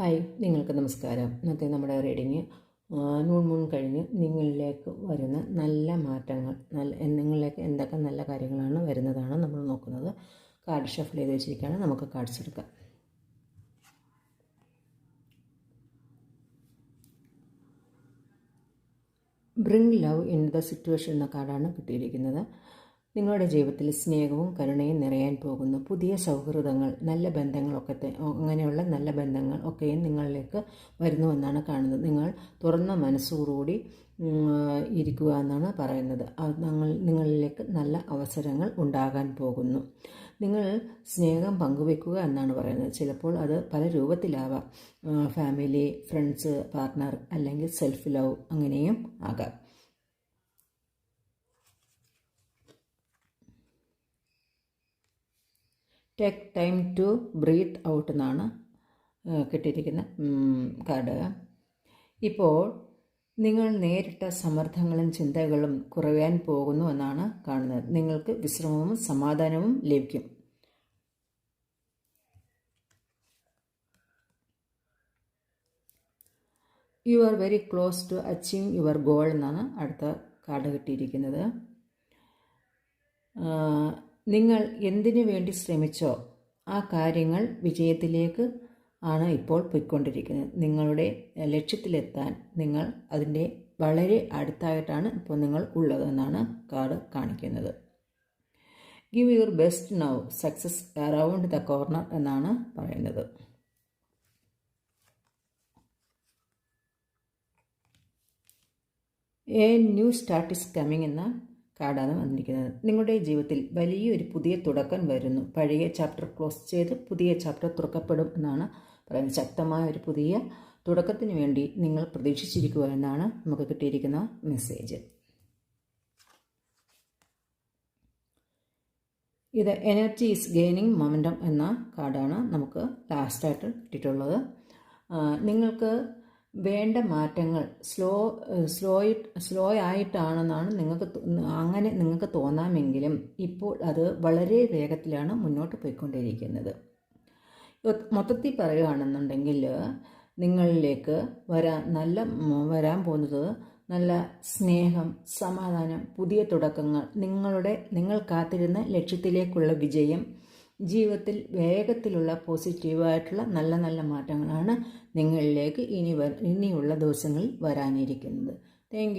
Hi നിങ്ങൾക്ക് നമസ്കാരം. ഇന്നത്തെ നമ്മുടെ റീഡിങ് നൂൺ മൂൺ കഴിഞ്ഞ് നിങ്ങളിലേക്ക് വരുന്ന നല്ല മാറ്റങ്ങൾ നല്ല നിങ്ങളിലേക്ക് എന്തൊക്കെ നല്ല കാര്യങ്ങളാണ് വരുന്നതാണ് നമ്മൾ നോക്കുന്നത്. കാർഡ് ഷഫിൾ ചെയ്ത് വെച്ചിരിക്കുകയാണ്. നമുക്ക് കാർഡ്സ് എടുക്കാം. Bring love in the situation എന്ന കാർഡാണ് കിട്ടിയിരിക്കുന്നത്. നിങ്ങളുടെ ജീവിതത്തിൽ സ്നേഹവും കരുണയും നിറയാൻ പോകുന്നു പുതിയ സൗഹൃദങ്ങൾ നല്ല ബന്ധങ്ങളൊക്കെ അങ്ങനെയുള്ള നല്ല ബന്ധങ്ങൾ ഒക്കെയും നിങ്ങളിലേക്ക് വരുന്നുവെന്നാണ് കാണുന്നത്. നിങ്ങൾ തുറന്ന മനസ്സോടുകൂടി ഇരിക്കുക എന്നാണ് പറയുന്നത്. നിങ്ങൾ നിങ്ങളിലേക്ക് നല്ല അവസരങ്ങൾ ഉണ്ടാകാൻ പോകുന്നു. നിങ്ങൾ സ്നേഹം പങ്കുവെക്കുക എന്നാണ് പറയുന്നത്. ചിലപ്പോൾ അത് പല രൂപത്തിലാവാം. ഫാമിലി ഫ്രണ്ട്സ് പാർട്ട്ണർ അല്ലെങ്കിൽ സെൽഫ് ലവ് അങ്ങനെയും ആകാം. Take time to breathe out എന്നാണ് കിട്ടിയിരിക്കുന്ന കാർഡ് ഇപ്പോൾ നിങ്ങൾ നേരിട്ട സമ്മർദ്ദങ്ങളും ചിന്തകളും കുറയാൻ പോകുന്നു എന്നാണ് കാണുന്നത്. നിങ്ങൾക്ക് വിശ്രമവും സമാധാനവും ലഭിക്കും. You are very close to achieve your goal എന്നാണ് അടുത്ത കാർഡ് കിട്ടിയിരിക്കുന്നത്. നിങ്ങൾ എന്തിനു വേണ്ടി ശ്രമിച്ചോ ആ കാര്യങ്ങൾ വിജയത്തിലേക്ക് ആണ് ഇപ്പോൾ പോയിക്കൊണ്ടിരിക്കുന്നത്. നിങ്ങളുടെ ലക്ഷ്യത്തിലെത്താൻ നിങ്ങൾ അതിന്റെ വളരെ അടുത്തായിട്ടാണ് ഇപ്പോൾ നിങ്ങൾ ഉള്ളതെന്നാണ് കാർഡ് കാണിക്കുന്നത്. Give your best now success around the corner എന്നാണ് പറയുന്നത്. A new start is coming എന്ന കാർഡാണ് വന്നിരിക്കുന്നത്. നിങ്ങളുടെ ജീവിതത്തിൽ വലിയൊരു പുതിയ തുടക്കം വരുന്നു. പഴയ ചാപ്റ്റർ ക്ലോസ് ചെയ്ത് പുതിയ ചാപ്റ്റർ തുറക്കപ്പെടും എന്നാണ് പറയുന്നത്. ശക്തമായ ഒരു പുതിയ തുടക്കത്തിന് വേണ്ടി നിങ്ങൾ പ്രതീക്ഷിച്ചിരിക്കുക എന്നാണ് നമുക്ക് കിട്ടിയിരിക്കുന്ന മെസ്സേജ് ഇത് എനർജി ഈസ് ഗെയിനിങ് മൊമെന്റം എന്ന കാർഡാണ് നമുക്ക് ലാസ്റ്റായിട്ട് കിട്ടിയിട്ടുള്ളത്. നിങ്ങൾക്ക് വേണ്ട മാറ്റങ്ങൾ സ്ലോ സ്ലോ സ്ലോ ആയിട്ടാണെന്നാണ് നിങ്ങൾക്ക് അങ്ങനെ നിങ്ങൾക്ക് തോന്നാമെങ്കിലും ഇപ്പോൾ അത് വളരെ വേഗത്തിലാണ് മുന്നോട്ട് പോയിക്കൊണ്ടിരിക്കുന്നത് മൊത്തത്തിൽ പറയുകയാണെന്നുണ്ടെങ്കിൽ നിങ്ങളിലേക്ക് വരാൻ നല്ല വരാൻ പോകുന്നത് നല്ല സ്നേഹം സമാധാനം പുതിയ തുടക്കങ്ങൾ നിങ്ങളുടെ നിങ്ങൾ കാത്തിരുന്ന ലക്ഷ്യത്തിലേക്കുള്ള വിജയം ജീവിതത്തിൽ വേഗത്തിലുള്ള പോസിറ്റീവായിട്ടുള്ള നല്ല നല്ല മാറ്റങ്ങളാണ് നിങ്ങളിലേക്ക് ഇനി ഇനിയുള്ള ദിവസങ്ങളിൽ വരാനിരിക്കുന്നത്. താങ്ക്